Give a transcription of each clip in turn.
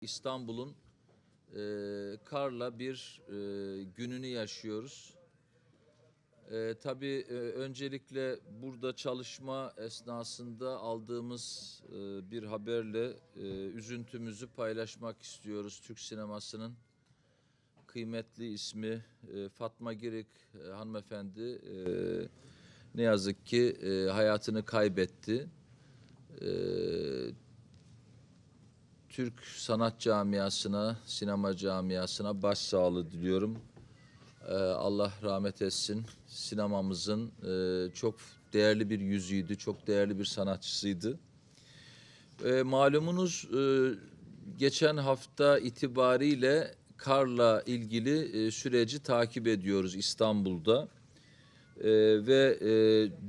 İstanbul'un e, karla bir e, gününü yaşıyoruz. E, tabii e, öncelikle burada çalışma esnasında aldığımız e, bir haberle e, üzüntümüzü paylaşmak istiyoruz. Türk sinemasının kıymetli ismi e, Fatma Girik e, hanımefendi e, ne yazık ki e, hayatını kaybetti. E, Türk sanat camiasına, sinema camiasına başsağlığı diliyorum. Ee, Allah rahmet etsin. Sinemamızın e, çok değerli bir yüzüydü, çok değerli bir sanatçısıydı. E, malumunuz e, geçen hafta itibariyle karla ilgili e, süreci takip ediyoruz İstanbul'da. E, ve e,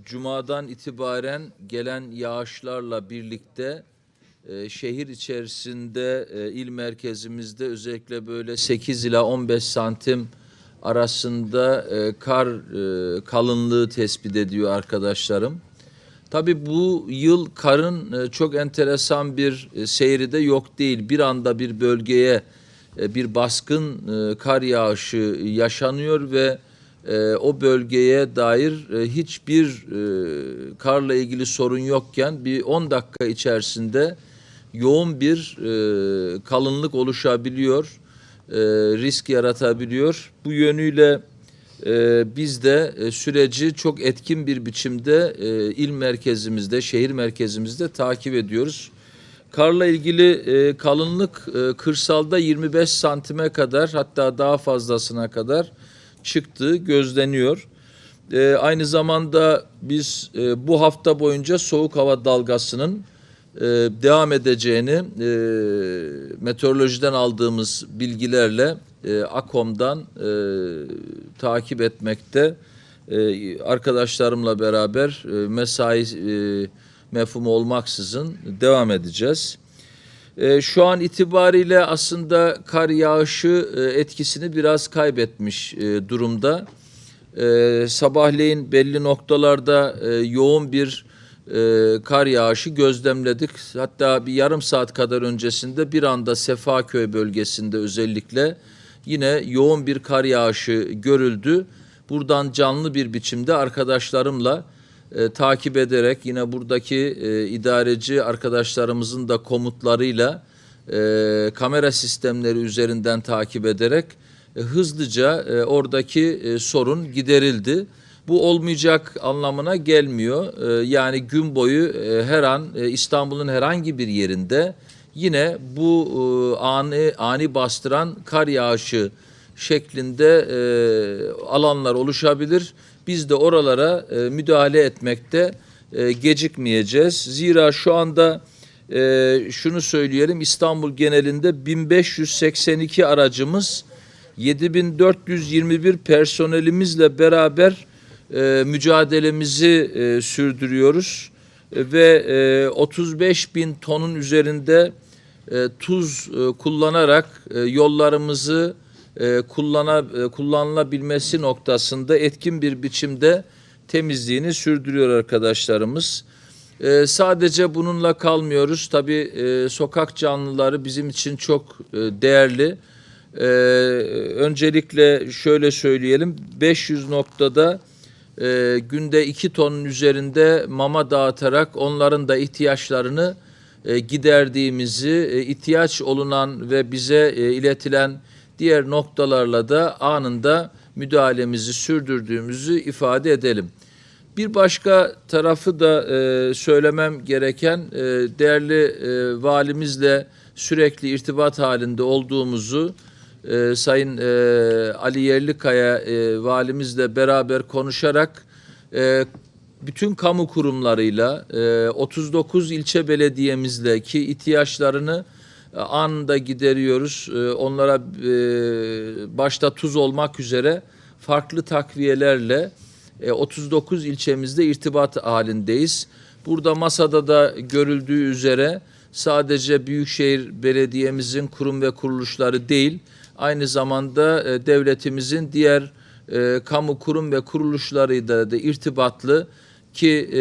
Cuma'dan itibaren gelen yağışlarla birlikte e, şehir içerisinde e, il merkezimizde özellikle böyle 8 ila 15 santim arasında e, kar e, kalınlığı tespit ediyor arkadaşlarım. Tabii bu yıl karın çok enteresan bir e, seyri de yok değil. Bir anda bir bölgeye bir baskın kar yağışı yaşanıyor ve o bölgeye dair hiçbir karla ilgili sorun yokken bir 10 dakika içerisinde yoğun bir e, kalınlık oluşabiliyor, e, risk yaratabiliyor. Bu yönüyle e, biz de e, süreci çok etkin bir biçimde e, il merkezimizde, şehir merkezimizde takip ediyoruz. Karla ilgili e, kalınlık e, kırsalda 25 santime kadar hatta daha fazlasına kadar çıktığı gözleniyor. E, aynı zamanda biz e, bu hafta boyunca soğuk hava dalgasının e, devam edeceğini e, meteorolojiden aldığımız bilgilerle e, AKOM'dan e, takip etmekte. E, arkadaşlarımla beraber e, mesai e, mefhumu olmaksızın devam edeceğiz. E, şu an itibariyle aslında kar yağışı e, etkisini biraz kaybetmiş e, durumda. E, sabahleyin belli noktalarda e, yoğun bir e, kar yağışı gözlemledik. Hatta bir yarım saat kadar öncesinde bir anda Sefaköy bölgesinde özellikle yine yoğun bir kar yağışı görüldü. Buradan canlı bir biçimde arkadaşlarımla e, takip ederek yine buradaki e, idareci arkadaşlarımızın da komutlarıyla e, kamera sistemleri üzerinden takip ederek e, hızlıca e, oradaki e, sorun giderildi. Bu olmayacak anlamına gelmiyor. E, yani gün boyu e, her an e, İstanbul'un herhangi bir yerinde yine bu e, ani ani bastıran kar yağışı şeklinde alanlar oluşabilir. Biz de oralara müdahale etmekte gecikmeyeceğiz. Zira şu anda şunu söyleyelim İstanbul genelinde 1582 aracımız 7421 personelimizle beraber e, mücadelemizi e, sürdürüyoruz E, ve e, 35 bin tonun üzerinde e, tuz e, kullanarak e, yollarımızı e, kullana, e, kullanılabilmesi noktasında etkin bir biçimde temizliğini sürdürüyor arkadaşlarımız. E, sadece bununla kalmıyoruz. Tabii e, sokak canlıları bizim için çok e, değerli. E, öncelikle şöyle söyleyelim 500 noktada e, günde 2 tonun üzerinde mama dağıtarak onların da ihtiyaçlarını e, giderdiğimizi, e, ihtiyaç olunan ve bize e, iletilen diğer noktalarla da anında müdahalemizi sürdürdüğümüzü ifade edelim. Bir başka tarafı da e, söylemem gereken e, değerli e, valimizle sürekli irtibat halinde olduğumuzu e, Sayın e, Ali Yerlikaya e, valimizle beraber konuşarak e, bütün kamu kurumlarıyla e, 39 ilçe belediyemizle ki ihtiyaçlarını e, anında gideriyoruz. E, onlara e, başta tuz olmak üzere farklı takviyelerle e, 39 ilçemizde irtibat halindeyiz. Burada masada da görüldüğü üzere sadece Büyükşehir Belediye'mizin kurum ve kuruluşları değil, aynı zamanda e, devletimizin diğer e, kamu kurum ve kuruluşlarıyla da irtibatlı ki e,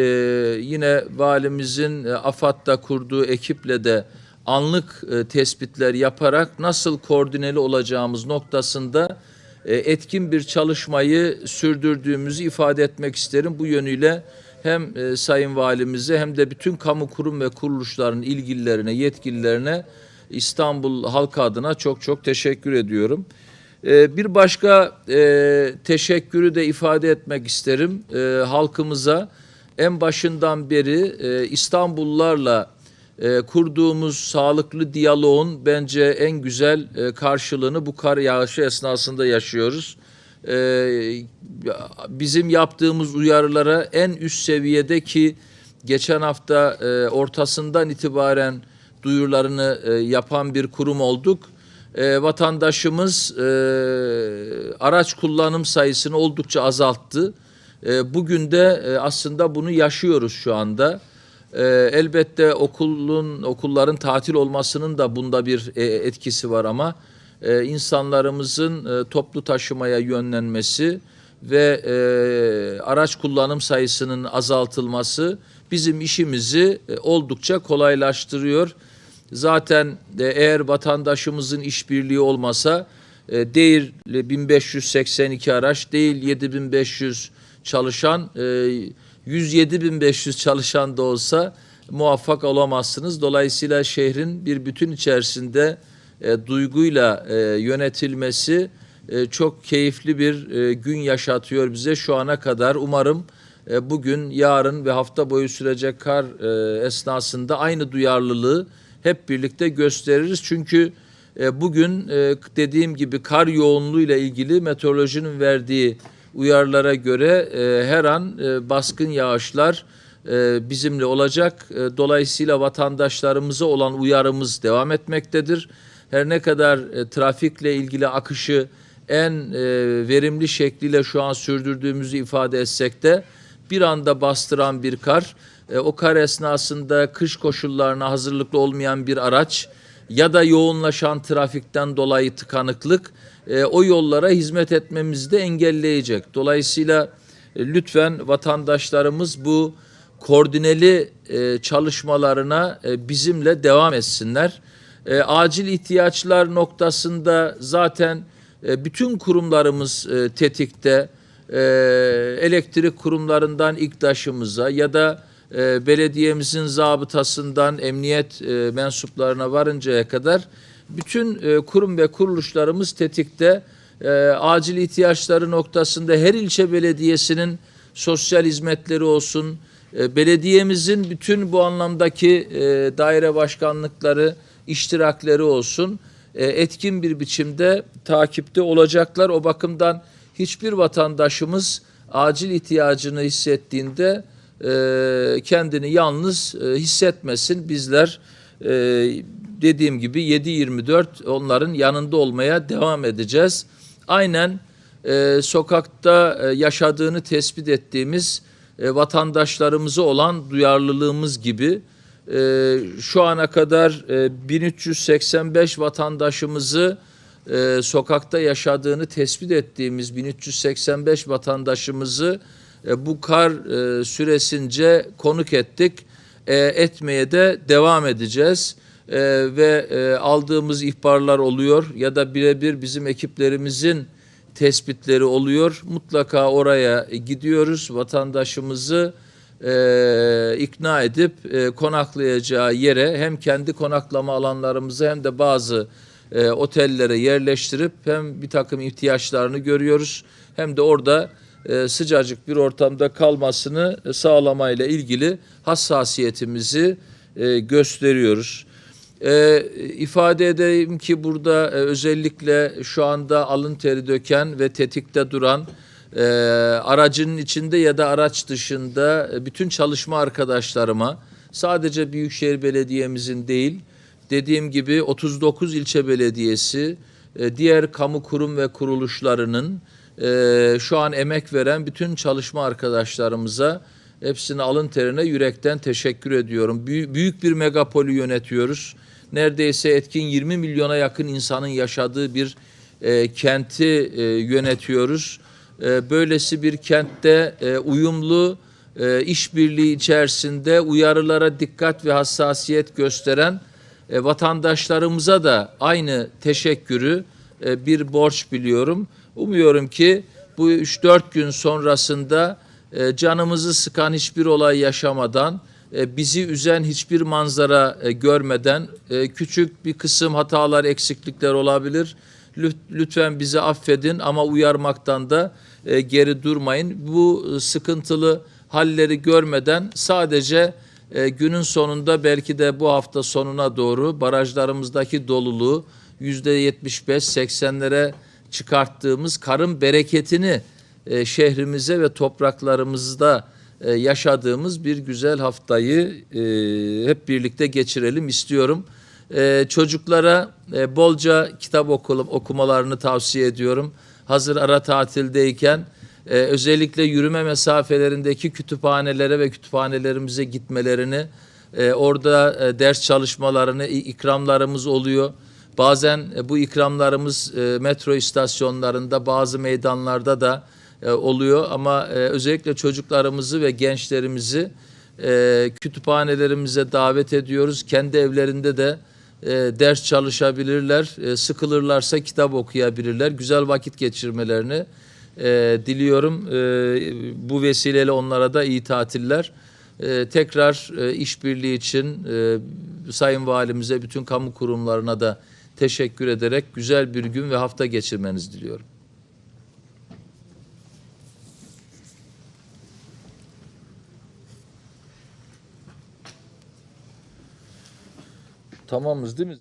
yine valimizin e, AFAD'da kurduğu ekiple de anlık e, tespitler yaparak nasıl koordineli olacağımız noktasında e, etkin bir çalışmayı sürdürdüğümüzü ifade etmek isterim. Bu yönüyle hem e, Sayın Valimize hem de bütün kamu kurum ve kuruluşların ilgililerine, yetkililerine İstanbul halkı adına çok çok teşekkür ediyorum. E, bir başka e, teşekkürü de ifade etmek isterim e, halkımıza. En başından beri e, İstanbullularla e, kurduğumuz sağlıklı diyaloğun bence en güzel karşılığını bu kar yağışı esnasında yaşıyoruz. E, bizim yaptığımız uyarılara en üst seviyede ki geçen hafta ortasından itibaren duyurularını e, yapan bir kurum olduk. E, vatandaşımız e, araç kullanım sayısını oldukça azalttı. E, bugün de e, aslında bunu yaşıyoruz şu anda. E, elbette okulun okulların tatil olmasının da bunda bir e, etkisi var ama e, insanlarımızın e, toplu taşımaya yönlenmesi ve e, araç kullanım sayısının azaltılması bizim işimizi e, oldukça kolaylaştırıyor. Zaten e, eğer vatandaşımızın işbirliği olmasa e, değil 1582 araç değil 7500 çalışan e, 107.500 çalışan da olsa muvaffak olamazsınız. Dolayısıyla şehrin bir bütün içerisinde e, duyguyla e, yönetilmesi e, çok keyifli bir e, gün yaşatıyor bize şu ana kadar. Umarım e, bugün, yarın ve hafta boyu sürecek kar e, esnasında aynı duyarlılığı hep birlikte gösteririz. Çünkü e, bugün e, dediğim gibi kar yoğunluğuyla ilgili meteorolojinin verdiği uyarılara göre e, her an baskın yağışlar bizimle olacak. Dolayısıyla vatandaşlarımıza olan uyarımız devam etmektedir. Her ne kadar trafikle ilgili akışı en verimli şekliyle şu an sürdürdüğümüzü ifade etsek de bir anda bastıran bir kar, e, o kar esnasında kış koşullarına hazırlıklı olmayan bir araç ya da yoğunlaşan trafikten dolayı tıkanıklık e, o yollara hizmet etmemizi de engelleyecek. Dolayısıyla e, lütfen vatandaşlarımız bu koordineli e, çalışmalarına e, bizimle devam etsinler. E, acil ihtiyaçlar noktasında zaten e, bütün kurumlarımız e, tetikte. E, elektrik kurumlarından İKTAŞ'ımıza ya da e, belediyemizin zabıtasından emniyet e, mensuplarına varıncaya kadar bütün e, kurum ve kuruluşlarımız tetikte. E, acil ihtiyaçları noktasında her ilçe belediyesinin sosyal hizmetleri olsun, e, belediyemizin bütün bu anlamdaki e, daire başkanlıkları, iştirakleri olsun e, etkin bir biçimde takipte olacaklar. O bakımdan hiçbir vatandaşımız acil ihtiyacını hissettiğinde e, kendini yalnız e, hissetmesin. Bizler e, dediğim gibi 7-24 onların yanında olmaya devam edeceğiz. Aynen e, sokakta e, yaşadığını tespit ettiğimiz e, vatandaşlarımıza olan duyarlılığımız gibi e, şu ana kadar e, 1385 vatandaşımızı e, sokakta yaşadığını tespit ettiğimiz 1385 vatandaşımızı e, bu kar e, süresince konuk ettik. E, etmeye de devam edeceğiz. Ve aldığımız ihbarlar oluyor ya da birebir bizim ekiplerimizin tespitleri oluyor. Mutlaka oraya gidiyoruz. Vatandaşımızı ikna edip konaklayacağı yere hem kendi konaklama alanlarımızı hem de bazı otellere yerleştirip hem bir takım ihtiyaçlarını görüyoruz hem de orada e, sıcacık bir ortamda kalmasını sağlamayla ilgili hassasiyetimizi e, gösteriyoruz. E, ifade edeyim ki burada e, özellikle şu anda alın teri döken ve tetikte duran e, aracının içinde ya da araç dışında e, bütün çalışma arkadaşlarıma sadece Büyükşehir Belediye'mizin değil dediğim gibi 39 ilçe belediyesi, e, diğer kamu kurum ve kuruluşlarının e, şu an emek veren bütün çalışma arkadaşlarımıza hepsine alın terine yürekten teşekkür ediyorum. Büyük, büyük bir megapolü yönetiyoruz. Neredeyse etkin 20 milyona yakın insanın yaşadığı bir e, kenti e, yönetiyoruz. E, böylesi bir kentte e, uyumlu e, işbirliği içerisinde uyarılara dikkat ve hassasiyet gösteren e, vatandaşlarımıza da aynı teşekkürü e, bir borç biliyorum. Umuyorum ki bu 3-4 gün sonrasında e, canımızı sıkan hiçbir olay yaşamadan, e, bizi üzen hiçbir manzara e, görmeden e, küçük bir kısım hatalar, eksiklikler olabilir. Lüt- Lütfen bizi affedin ama uyarmaktan da e, geri durmayın. Bu e, sıkıntılı halleri görmeden sadece e, günün sonunda belki de bu hafta sonuna doğru barajlarımızdaki doluluğu yüzde 75-80'lere çıkarttığımız karın bereketini e, şehrimize ve topraklarımızda e, yaşadığımız bir güzel haftayı e, hep birlikte geçirelim istiyorum. E, çocuklara e, bolca kitap okulum, okumalarını tavsiye ediyorum. Hazır ara tatildeyken e, özellikle yürüme mesafelerindeki kütüphanelere ve kütüphanelerimize gitmelerini, e, orada e, ders çalışmalarını, ikramlarımız oluyor. Bazen e, bu ikramlarımız e, metro istasyonlarında, bazı meydanlarda da e, oluyor ama özellikle çocuklarımızı ve gençlerimizi kütüphanelerimize davet ediyoruz. Kendi evlerinde de ders çalışabilirler, sıkılırlarsa kitap okuyabilirler, güzel vakit geçirmelerini diliyorum. Bu vesileyle onlara da iyi tatiller. Tekrar işbirliği için Sayın Valimize, bütün kamu kurumlarına da teşekkür ederek güzel bir gün ve hafta geçirmenizi diliyorum. Tamamız değil mi?